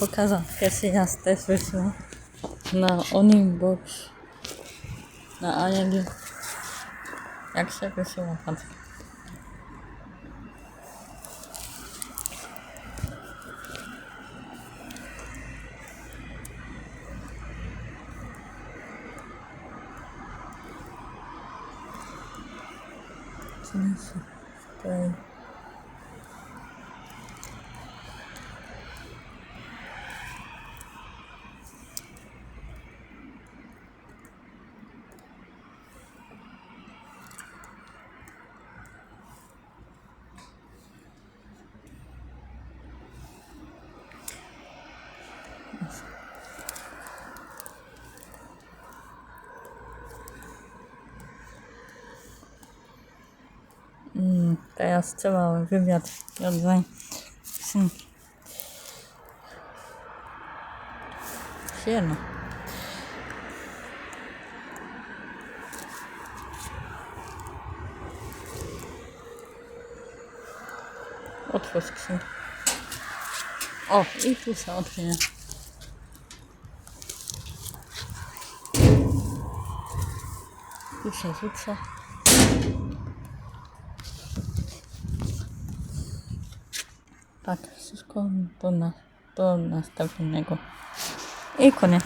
Pokazać pierwszy raz też wyszło na Oningbox na ALG. Jak się wysyła patrz. Co jest Mm, teraz trzeba wywiad rodzaj. Hmm. Sieno. Otwórz skrzynkę. O, i tu się otwiera. Tu się rzuca. Tak, wszystko do, na, do następnego. I koniec.